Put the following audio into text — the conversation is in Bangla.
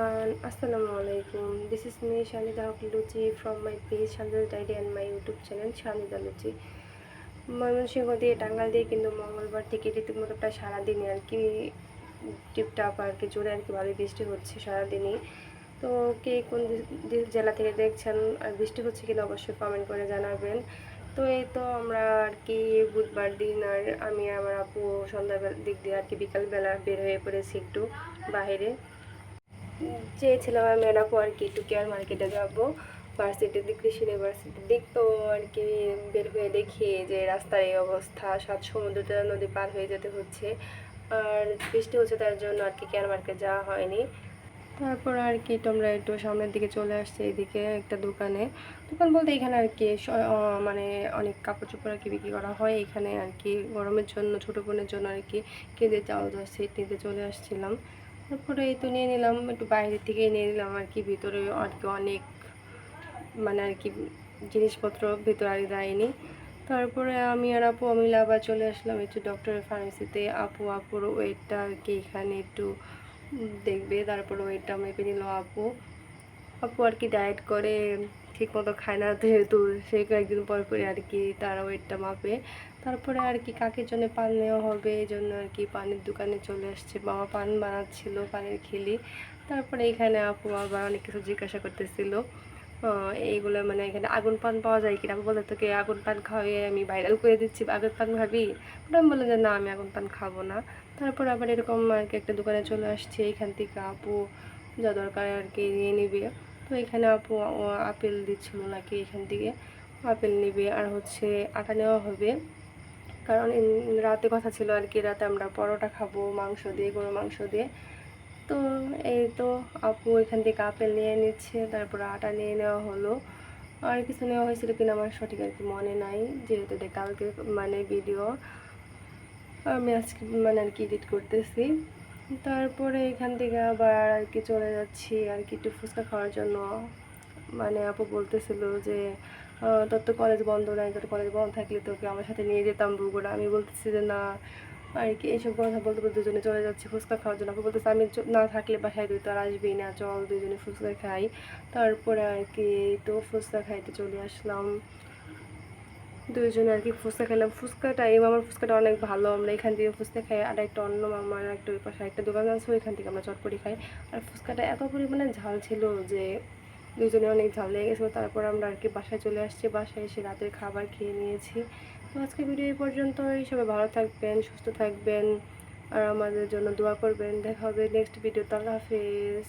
everyone, Assalamu alaikum. This is me Shanida Luchi from my page Shanida Diary and my YouTube channel Shanida Luchi. Mymensingh দিয়ে টাঙ্গাল দিয়ে কিন্তু মঙ্গলবার থেকে রীতিমতো প্রায় সারাদিনই আর কি টিপটাপ আর কি জোরে আর কি ভালোই বৃষ্টি হচ্ছে সারাদিনই তো কে কোন জেলা থেকে দেখছেন আর বৃষ্টি হচ্ছে কিনা অবশ্যই কমেন্ট করে জানাবেন তো এই তো আমরা আর কি বুধবার দিন আর আমি আমার আপু সন্ধ্যাবেলা দিক দিয়ে আর কি বিকালবেলা বের হয়ে পড়েছি একটু বাইরে চেয়েছিলাম আমি আপু আর কি, একটু কেয়ার মার্কেটে যাব। ভার্সিটির দিক কৃষি ইউনিভার্সিটির দিক তো আর কি, বের হয়ে দেখি যে রাস্তার এই অবস্থা, সাত সমুদ্রটা নদী পার হয়ে যেতে হচ্ছে। আর বৃষ্টি হচ্ছে তার জন্য আর কি কেয়ার মার্কেট যাওয়া হয়নি। তারপর আর কি তোমরা একটু সামনের দিকে চলে আসছে এদিকে একটা দোকানে। দোকান বলতে এখানে আর কি মানে অনেক কাপড় চোপড় আর কি বিক্রি করা হয়। এখানে আর কি গরমের জন্য, ছোটো বোনের জন্য আর কি কেঁদে চাল সেট নিতে চলে আসছিলাম। তারপরে এই তো নিয়ে নিলাম, একটু বাইরে থেকে নিয়ে নিলাম আর কি। ভিতরে আর কি অনেক মানে আর কি জিনিসপত্র ভিতরে আর দেয়নি। তারপরে আমি আর আপু, আমি আবার চলে আসলাম, একটু ডক্টরের ফার্মেসিতে আপু, আপুর ওয়েটটা আর কি এখানে একটু দেখবে। তারপরে ওয়েটটা মেপে নিল আপু। আপু আর কি ডায়েট করে ঠিক মতো খায় না, যেহেতু সে কয়েকদিন পর পরে আর কি তার ওয়েটটা মাপে। তারপরে আর কি কাকের জন্য পান নেওয়া হবে এই জন্য আর কি পানের দোকানে চলে আসছে। মামা পান বানাচ্ছিল, পানের খিলি। তারপরে এখানে আপু আবার অনেক কিছু জিজ্ঞাসা করতেছিল। এইগুলো মানে এখানে আগুন পান পাওয়া যায় কিনা? আপু বলে তোকে আগুন পান খাওয়াই, আমি ভাইরাল করে দিচ্ছি। আগুন পান খাবি? ওটা আমি বললাম যে, না, আমি আগুন পান খাব না। তারপর আবার এরকম আর কি একটা দোকানে চলে আসছে। এখান থেকে আপু যা দরকার আর কি নিয়ে নিবে। তো এখানে আপু আপেল দিচ্ছিল নাকি এখান থেকে। আপেল নিবে আর হচ্ছে আটা নেওয়া হবে। কারণ রাতে কথা ছিল আর কি, রাতে আমরা পরোটা খাব, মাংস দিয়ে গরু মাংস দিয়ে। তো এই তো আপু এখান থেকে আপেল নিয়ে নিচ্ছে, তারপর আটা নিয়ে নেওয়া হলো। আর কিছু নেওয়া হয়েছিল কিনা আমার সঠিক আর কি মনে নাই, যেহেতু এটা কালকে মানে ভিডিও আমি আজকে মানে আর কি এডিট করতেছি। তারপরে এখান থেকে আবার আর কি চলে যাচ্ছি, আর কি একটু ফুচকা খাওয়ার জন্য। মানে আপু বলতেছিল যে তোর তো কলেজ বন্ধ নাই, তোর কলেজ বন্ধ থাকলে তোকে আমার সাথে নিয়ে যেতাম বগুড়া। আমি বলতেছি যে, না। আর কি এইসব কথা বলতে বলতে দুজনে চলে যাচ্ছি ফুচকা খাওয়ার জন্য। আপু বলতেছে, আমি না থাকলে বাসায় তুই তো আর আসবি না, চল দুজনে ফুচকা খাই। তারপরে আর কি তো ফুচকা খাইতে চলে আসলাম। দুইজনে আর কি ফুচকা খেলাম। ফুচকাটা এই মামার ফুচকাটা অনেক ভালো। আমরা এখান থেকে ফুচকা খাই, আর একটা অন্য মামার একটা ওই পাশে একটা দোকান আছে, ওইখান থেকে আমরা চটপটি খাই। আর ফুচকাটা এত পরিমাণে ঝাল ছিল যে দুজনে অনেক ঝাল লেগে গেছিল। তারপর আমরা আর কি বাসায় চলে আসছি। বাসায় এসে রাতের খাবার খেয়ে নিয়েছি। তো আজকে ভিডিও এই পর্যন্তই। সবাই ভালো থাকবেন, সুস্থ থাকবেন, আর আমাদের জন্য দোয়া করবেন। দেখা হবে নেক্সট ভিডিও আল্লাহ হাফেজ।